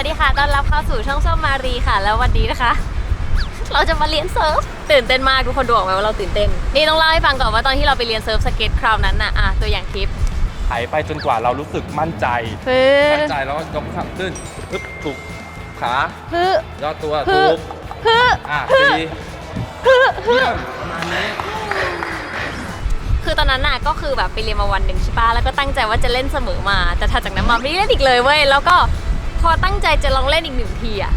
สวัสดีค่ะ ต้อนรับเข้าสู่ช่องส้มมารีค่ะ แล้ววันนี้นะคะ เราจะมาเรียนเซิร์ฟ ตื่นเต้นมากทุกคนดูออกไหมว่าเราตื่นเต้น นี่ต้องเล่าให้ฟังก่อนว่าตอนที่เราไปเรียนเซิร์ฟสเก็ตคราวนั้นน่ะอะตัวอย่างคลิปไถไปจนกว่าเรารู้สึกมั่นใจฟื้มั่นใจแล้วก็ยกขาขึ้นปึ๊บถูกขาฟื้ย่อตัวฟื้ถูกฟื้ อะฟื้ดีเยี่ยมประมาณนี้คือตอนนั้นน่ะก็คือแบบไปเรียนมาวันหนึ่งใช่ปะแล้วก็ตั้งใจว่าจะเล่นเสมอมา แต่ถัดจากนั้นมาไม่ได้เล่นอีกเลยเว้ย แล้วก็ พอตั้งใจจะลองเล่นอีกหนึ่งทีอะ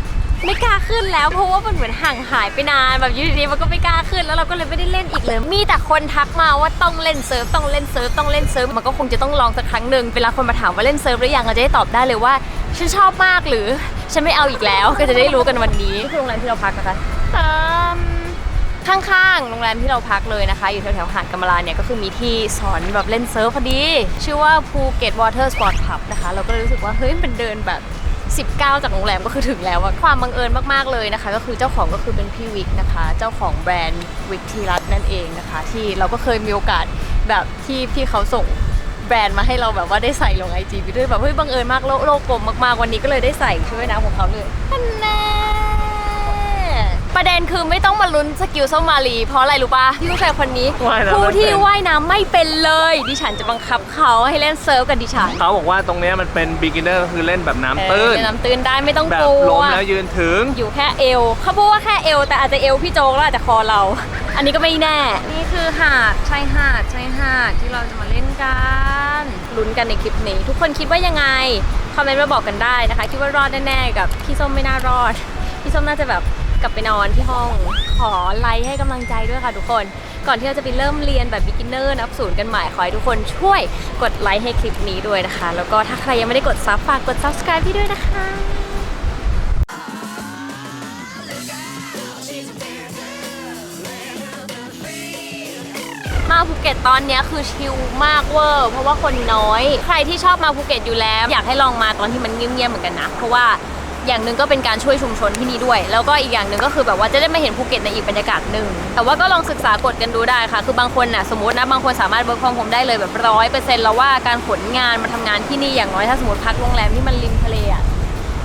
ไม่กล้าขึ้นแล้วเพราะว่ามันเหมือนห่างหายไปนานแบบอยูดีๆมันก็ไม่กล้าขึ้นแล้วเราก็เลยไม่ได้เล่นอีกเลย มีแต่คนทักมาว่าต้องเล่นเซิร์ฟต้องเล่นเซิร์ฟต้องเล่นเซิร์ฟมันก็คงจะต้องลองสักครั้งหนึ่งเวลาคนมาถามว่าเล่นเซิร์ฟหรือยังเราจะได้ตอบได้เลยว่าฉันชอบมากหรือฉันไม่เอาอีกแล้ว ก็จะได้รู้กันวันนี้ที่โรงแรมที่เราพักนะคะอืมข้างๆ โรงแรมที่เราพักเลยนะคะ อยู่แถวๆหาดกำมะลาเนี่ยก็คือมีที่สอนแบบเล่นเซิร์ฟพอดี ชื่อว่าภูเก็ตวอเตอร์สปอร์ตคลับนะคะ เราก็เลยรู้สึกว่าเฮ้ยมันเดินแบบ 19 จากโรงแรมก็คือถึงแล้วอะความบังเอิญมากๆเลยนะคะ ก็คือเจ้าของก็คือเป็นพี่วิกนะคะ เจ้าของแบรนด์วิกทีรัตนั่นเองนะคะ ที่เราก็เคยมีโอกาสแบบที่พี่เขาส่งแบรนด์มาให้เราแบบว่าได้ใส่ลงไอจีไปด้วยแบบเฮ้ยบังเอิญมากโลกโลกลมมากๆวันนี้ก็เลยได้ใส่ช่วยน้ำของเขาเลยท่นแน่ ประเด็นคือไม่ต้องมาลุ้นสกิลส้มมาลีเพราะอะไรรู้ปะพี่ผู้ชายคนนี้ว่ายน้ำผู้ไม่เป็นที่ว่ายน้ำไม่เป็นเลย ดิฉันจะบังคับเขาให้เล่นเซิร์ฟกับดิฉันเขาบอกว่าตรงเนี้ยมันเป็น beginner คือเล่นแบบน้ำเอตื้อนเล่นน้ำตื้นได้ไม่ต้องแบกบลัล้วมแล้วยืนถึง อยู่แค่เอว เขาพูดว่าแค่เอว แต่อาจจะเอวพี่โจ๊กแล้วอาจจะคอเรา อันนี้ก็ไม่แน่ นี่คือหาดชายหาดชายหาดที่เราจะมาเล่นกันลุ้นกันในคลิปนี้ ทุกคนคิดว่ายังไง คอมเมนต์มาบอกกันได้นะคะ คิดว่ารอดแน่ๆกับพี่ส้มไม่น่ารอด พี่ส้มน่าจะแบบ กลับไปนอนที่ห้องขอไลค์ให้กำลังใจด้วยค่ะทุกคน ก่อนที่เราจะไปเริ่มเรียนแบบ beginner นับศูนย์กันใหม่ขอให้ทุกคนช่วยกดไลค์ให้คลิปนี้ด้วยนะคะ แล้วก็ถ้าใครยังไม่ได้กดซับฝากกด subscribe พี่ด้วยนะคะมาภูเก็ตตอนนี้คือชิลมากเวอร์ เพราะว่าคนน้อย ใครที่ชอบมาภูเก็ตอยู่แล้ว อยากให้ลองมาตอนที่มันเงียบๆเหมือนกันนะ เพราะว่า อย่างหนึ่งก็เป็นการช่วยชุมชนที่นี่ด้วย แล้วก็อีกอย่างหนึ่งก็คือแบบว่าจะได้มาเห็นภูเก็ตในอีกบรรยากาศหนึ่งแต่ว่าก็ลองศึกษากฎกันดูได้ค่ะ คือบางคนน่ะสมมตินะบางคนสามารถเบิร์กฟอร์มผมได้เลยแบบร้อยเปอร์เซ็นต์แล้วว่าการขนงานมาทำงานที่นี่อย่างน้อยถ้าสมมติพักโรงแรมที่มันริมทะเลอะ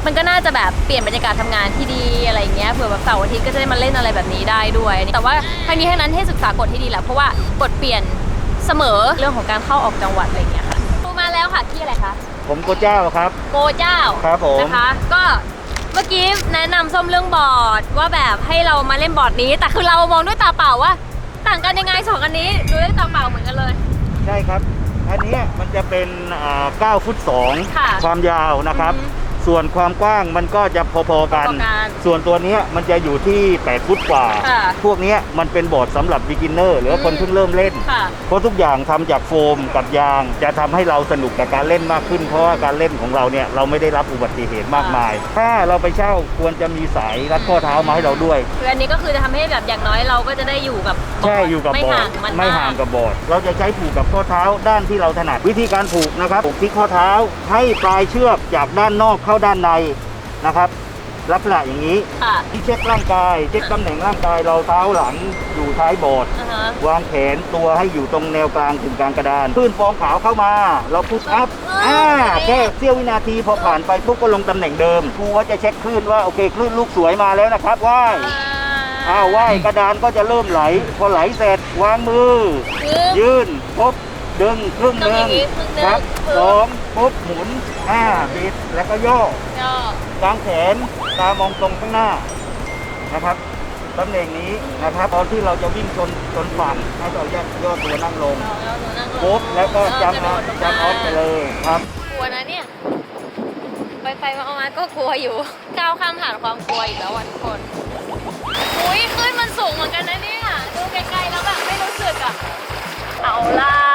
มันก็น่าจะแบบเปลี่ยนบรรยากาศทำงานที่ดีอะไรเงี้ยเผื่อแบบเสาร์อาทิตย์ก็จะได้มาเล่นอะไรแบบนี้ได้ด้วย แต่ว่าทั้งนี้ทั้งนั้นให้ศึกษากฎที่ดีแหละเพราะว่ากฎเปลี่ยนเสมอเรื่องของการเข้าออกจังหวัดอะไรเงี้ยค่ะมาแล้วค่ะที่อะไรคะ ผมโกเจ้าครับ โกเจ้าครับผมนะคะ ก็เมื่อกี้แนะนำส้มเรื่องบอร์ดว่าแบบให้เรามาเล่นบอร์ดนี้ แต่คือเรามองด้วยตาเปล่าว่า ต่างกันยังไงสองอันนี้ดูด้วยตาเปล่าเหมือนกันเลย ใช่ครับ อันเนี้ยมันจะเป็นอ่า9ฟุตค่ะ2ความยาวนะครับอือฮึ ส่วนความกว้างมันก็จะพอๆกัน พอๆกันส่วนตัวเนี้ยมันจะอยู่ที่8ฟุตกว่า ค่ะพวกเนี้ยมันเป็นบอร์ดสำหรับ beginner หรือว่าคนอืมเพิ่งเริ่มเล่น ค่ะ เพราะทุกอย่างทำจากโฟมกับยาง จะทำให้เราสนุกกับการเล่นมากขึ้น เพราะว่าการเล่นของเราเนี่ยเราไม่ได้รับอุบัติเหตุมากมาย ถ้าเราไปเช่าควรจะมีสายรัดข้อเท้ามาให้เราด้วย คืออันนี้ก็คือจะทำให้แบบอย่างน้อยเราก็จะได้อยู่กับบร์ดใช่อยู่กับไม่บอห่าร์งดมันไม่ห่างกับบอร์ดเราจะใช้ผูกกับข้อเท้าด้านที่เราถนัดวิธีการผูกนะครับผูกที่ข้อเท้าให้ปลายเชือกจากด้านนอกเข้าด้านในนะครับลักษณะอย่างนี้ค่ะ ที่เช็คร่างกาย เช็คตำแหน่งร่างกายเราเท้าหลังอยู่ท้ายบอร์ดอ่าฮะวางแขนตัวให้อยู่ตรงแนวกลางถึงกลางกระดานคลื่นฟองขาวเข้ามา เราพุชอัพอ่าแค่เสี้ยววินาทีพอผ่านไปปุ๊บก็ลงตำแหน่งเดิมครูว่าจะเช็คคลื่นว่าโอเคคลื่นลูกสวยมาแล้วนะครับว่ายอ้าวว่ายกระดานก็จะเริ่มไหล พอไหลเสร็จวางมือคือยืนปุ๊บดึงครึ่งหนึ่งต้องอย่างนี้ครึ่งหนึ่งครับปึ๊บ สองปุ๊บหมุน อ่าบิดแล้วก็ย่อก็กางแขนตามองตรงข้างหน้านะครับตำแหน่งนี้นะครับตอนที่เราจะวิ่งชนชนฝั่งให้เราแยกย่อตัวนั่งลงเราเราหนูนั่งลงปุ๊บแล้วก็จำเราออจะฟโดดลงจำออฟไปเลยครับกลัวนะเนี่ย ไปไปมามาก็กลัวอยู่ ก้าวข้ามผ่านความกลัวอีกแล้ววันทุกคนอุ้ยขึ้นมันสูงเหมือนกันนะเนี่ย ดูไกลๆแล้วแบบไม่รู้สึกอะ เอาล่ะ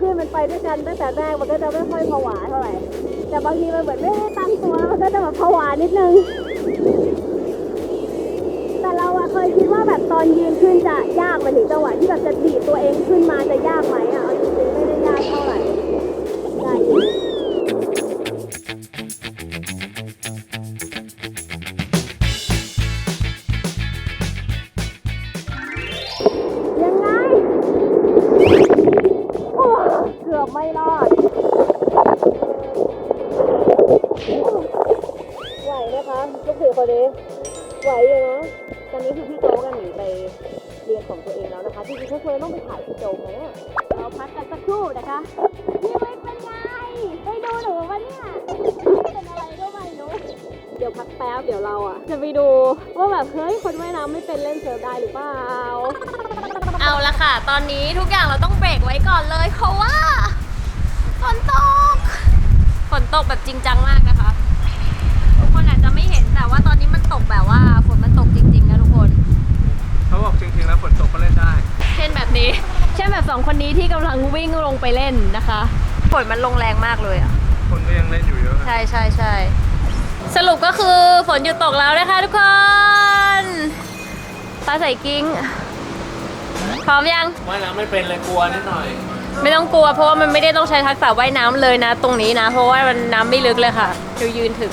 ขึ้นมันไปด้วยกันตั้งแต่แรกมันก็จะไม่ค่อยผวาเท่าไหร่ แต่บางทีมันเหมือนไม่ได้ตั้งตัวแล้วมันก็จะแบบผวานิดนึง แต่เราอะเคยคิดว่าแบบตอนยืนขึ้นจะยากไปถึงจังหวะที่แบบจะดีดตัวเองขึ้นมาจะยากไหม คนนี้ไหวอยู่นะ ตอนนี้คือพี่โจ๊กกันหนีไปเรียนของตัวเองแล้วนะคะจริงๆเขาควรต้องไปถ่ายพี่โจ๊กนะเนี่ยเราพักกันสักครู่นะคะพี่ไม่เป็นไงไปดูหนูวะเนี่ยเป็นอะไรก็ไม่รู้เดี๋ยวพักแป๊บเดี๋ยวเราอะ จะไปดูว่าแบบเฮ้ยคนว่ายน้ำไม่เป็นเล่นเซิร์ฟได้หรือเปล่า เอาละค่ะ ตอนนี้ทุกอย่างเราต้องเบรกไว้ก่อนเลยเพราะว่าฝนตก ฝนตกแบบจริงจังมากนะคะ ว่าตอนนี้มันตกแบบว่าฝนมันตกจริง ๆ นะทุกคน เขาบอกจริงๆแล้วฝนตกก็เล่นได้ เช่นแบบนี้ เช่นแบบสองคนนี้ที่กำลังวิ่งลงไปเล่นนะคะฝนมันลงแรงมากเลยอะ คนก็ยังเล่นอยู่เยอะใช่ใช่ใช่สรุปก็คือฝนหยุดตกแล้วนะคะทุกคนปลาใส่กิ้ง พร้อมยัง ว่ายน้ำไม่เป็นเลยกลัวนิดหน่อย ไม่ต้องกลัวเพราะว่ามันไม่ได้ต้องใช้ทักษะว่ายน้ำเลยนะ ตรงนี้นะ เพราะว่ามันน้ำไม่ลึกเลยค่ะดูยืนถึง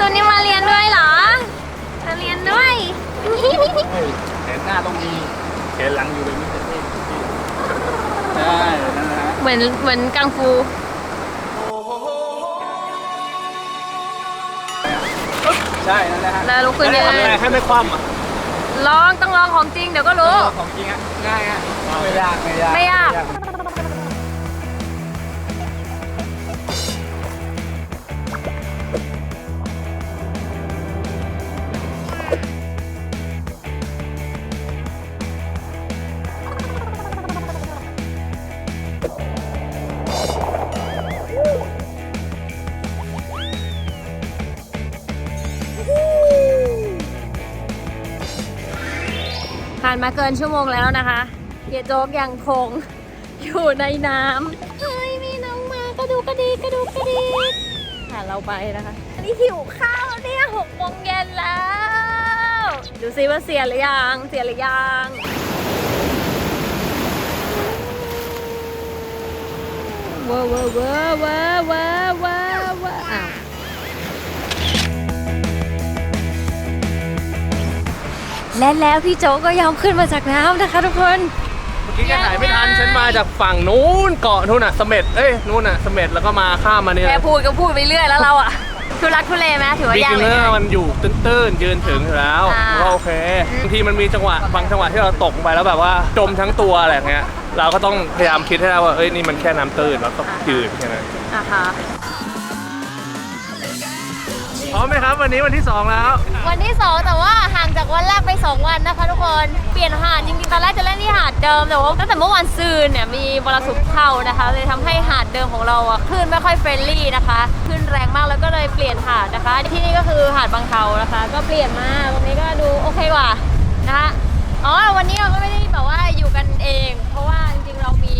ตัวนี้มาเรียนด้วยเหรอ มาเรียนด้วย แขนหน้าต้องมีแขนหลังอยู่แบบนี้จะเท่ใช่นั่นแหละเหมือนเหมือนกังฟูใช่นั่นแหละฮะแล้วลุกขึ้นยืนทำไงให้ไม่คว่ำอะลองต้องลองของจริงเดี๋ยวก็รู้ ของจริงอะง่ายอะไม่ยากไม่ยากไม่ยากผ่ มาเกินชั่วโมงแล้วนะคะเฮียโจ๊กยังคงอยู่ในน้ำเฮ้ยมีน้องมากระดูกกระดิกกระดูกกระดิกผ่านเราไปนะคะ อันนี้หิวข้าวแล้วเนี่ยหกโมงเย็นแล้ว ดูซิว่าเสียหรือยังเสียหรือยังว้าวว้าวว้าวว้าวว้ และแล้วพี่โจ๊กก็ยอมขึ้นมาจากน้ำนะคะทุกคน เมื่อกี้แกถ่ายไม่ทันฉันมาจากฝั่งนู้นเกาะนู้นอะเสม็ดเอ้ยนู้นอะเสม็ดแล้วก็มาข้ามมาเนี่ยแกพูดก็พูดไปเรื่อยแล้วเราอะทุลักทุเลไหมถือว่าบิ๊ยากกเลเนยอร์มันอยู่ตื้นๆยืนถึงอยู่แล้วอ่า ก็โอเคบางทีมันมีจังหวะบางจังหวะที่เราตกลงไปแล้วแบบว่าจมทั้งตัวอะไรอย่างเงี้ยเราก็ต้องพยายามคิดให้ได้ว่าเอ้ยนี่มันแค่น้ำตื้นแล้วก็ยืนแค่นั้นอะคะพร้อมไหมครับวันนี้วันที่สองแล้ว วันที่สองแต่ว่าห่างจาก วันแรกไปสองวันนะคะทุกคน เปลี่ยนหาดจริงๆตอนแรกจะเล่นที่หาดเดิมแต่ว่าตั้งแต่เมื่อวันซืนเนี่ยมีมรสุมเข้านะคะ เลยทำให้หาดเดิมของเราอะคลื่นไม่ค่อยเฟรนลี่นะคะคลื่นแรงมากแล้วก็เลยเปลี่ยนหาดนะคะ ที่นี่ก็คือหาดบางเทานะคะ ก็เปลี่ยนมาตรงนี้ก็ดูโอเคกว่านะคะอ๋อวันนี้เราก็ไม่ได้แบบว่าอยู่กันเอง เพราะว่าจริงๆเรามี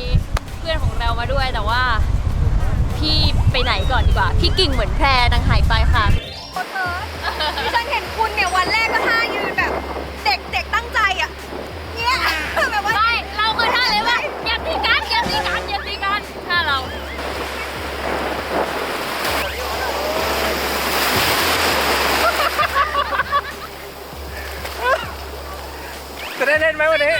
เพื่อนของเรามาด้วยแต่ว่าพี่ไปไหนก่อนดีกว่า พี่กิ่งเหมือนแพรนางหายไปค่ะดิฉันเห็นคุณเนี่ยวันแรกก็ท่ายืน ได้เล่นไหมวันนี้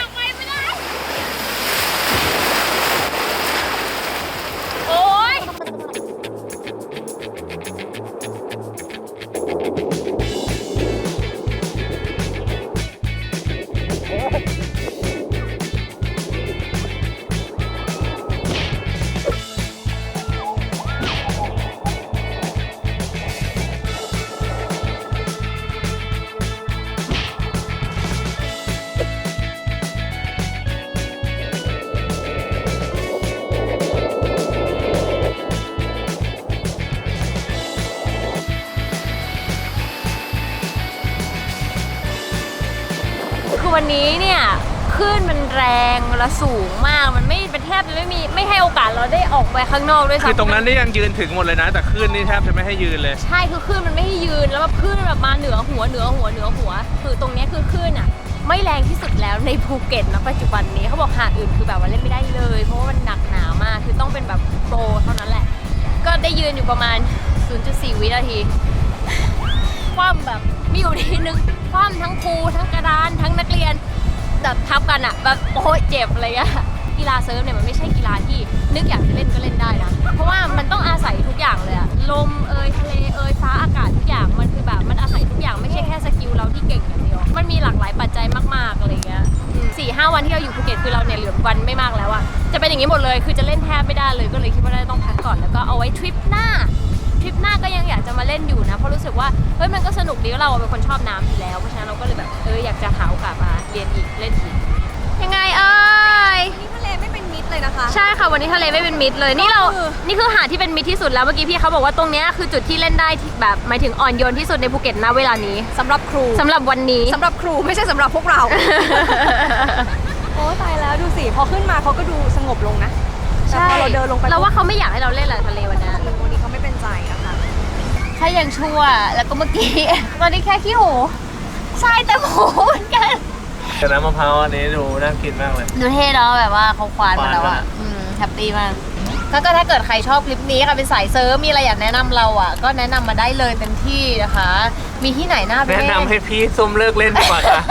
นนี้เนี่ยคคลื่นมันแรงและสูงมากมันไม่เป็นแทบจะไม่มีไม่ให้โอกาสเราได้ออกไปข้างนอกด้วยซ้ำคือตรงนั้นนี่ยังยืนถึงหมดเลยนะ แต่คลื่นนี่แทบจะไม่ให้ยืนเลย ใช่คือคลื่นมันไม่ให้ยืนแล้วแบบคลื่นแบบมาเหนือหัวเหนือหัวเหนือหัว คือตรงเนี้ยคือคลื่นอะ ไม่แรงที่สุดแล้วในภูเก็ตนะปัจจุบันนี้เขาบอกหาดอื่นคือแบบว่าเล่นไม่ได้เลย เพราะว่ามันหนักหนามากคือต้องเป็นแบบโปรเท่านั้นแหละ ก็ได้ยืนอยู่ประมาณ 0.4 วินาที คว่ำแบบ มีอยู่ทีนึงคว่ำทั้งครูทั้งกระดาน ทั้งนักเรียนแบบทับกันอะแบบโอ้ยเจ็บอะไรเงี้ยกีฬาเซิร์ฟเนี่ยมันไม่ใช่กีฬาที่นึกอยากจะเล่นก็เล่นได้นะเพราะว่ามันต้องอาศัยทุกอย่างเลยอะลมเอยทะเลเอยฟ้าอากาศทุกอย่างมันคือแบบมันอาศัยทุกอย่างไม่ใช่แค่สกิลเราที่เก่งอย่างเดียวมันมีหลากหลายปัจจัยมากๆอะไรเงี้ยสี่ห้าวันที่เราอยู่ภูเก็ตคือเราเนี่ยเหลือวันไม่มากแล้วอะจะเป็นอย่างนี้หมดเลยคือจะเล่นแทบไม่ได้เลยก็เลยคิดว่าได้ต้องพักก่อนแล้วก็เอาไว้ทริปหน้า หน้าก็ยังอยากจะมาเล่นอยู่นะ เพราะรู้สึกว่าเฮ้ยมันก็สนุกดีเราเป็นคนชอบน้ำอยู่แล้ว เพราะฉะนั้นเราก็เลยแบบเอออยากจะหาโอกาสมาเรียนอีกเล่นอีก ยังไงเอ้ย นี่ทะเลไม่เป็นมิตรเลยนะคะ ใช่ค่ะวันนี้ทะเลไม่เป็นมิตรเลยนี่เราก็คือ นี่คือหาดที่เป็นมิตรที่สุดแล้วเมื่อกี้พี่เขาบอกว่าตรงเนี้ยคือจุดที่เล่นได้ที่แบบหมายถึงอ่อนโยนที่สุดในภูเก็ตณเวลานี้สำหรับครูสำหรับวันนี้ สำหรับครูไม่ใช่สำหรับพวกเรา โอ้ตายแล้วดูสิ พอขึ้นมาเขาก็ดูสงบลงนะแต่พอเราเดินลงไปเราว่าเขาไม่อยากให้เราเล่นแหละทะเลวันนี้วัน แค่ยังชั่วแล้วก็เมื่อกี้ ตอนนี้แค่ขี้หูใช่แต่หูเหมือนกันแต่น้ำมะพร้าวอันนี้ดูน่ากินมากเลย ดูเท่เนาะแบบว่าเขาควานมาแล้วควานอะมาอืมแฮปปี้มากแล้วก็ถ้าเกิดใครชอบคลิปนี้ค่ะเป็นสายเซิร์ฟมีอะไรอยากแนะนำเราอะ ก็แนะนำมาได้เลยเต็มที่นะคะ มีที่ไหนน่าไปแนะเล่นนำให้พี่ส้มเลิกเล่นดีกว่าค่ะ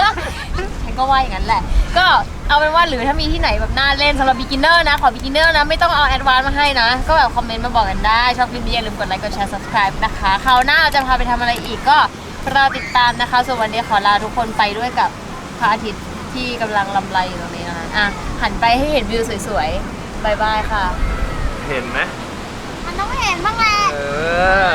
ฉันก็ว่าอย่างนั้นแหละ ก็ เอาเป็นว่าหรือถ้ามีที่ไหนแบบน่าเล่นสำหรับ beginner นะ ขอ beginner นะ ไม่ต้องเอา advance มาให้นะ ก็แบบคอมเมนต์มาบอกกันได้ ชอบคลิปนี้อย่าลืมกดไลค์กดแชร์ subscribe นะคะคราวหน้าเราจะพาไปทำอะไรอีกก็รอติดตามนะคะ ส่วนวันนี้ขอลาทุกคนไปด้วยกับพระอาทิตย์ที่กำลังลำไรอยู่ตรงนี้นะคะอะหันไปให้เห็นวิวสวยๆบายบายค่ะ เห็นไหมมันต้องเห็นบ้างแหละ เออ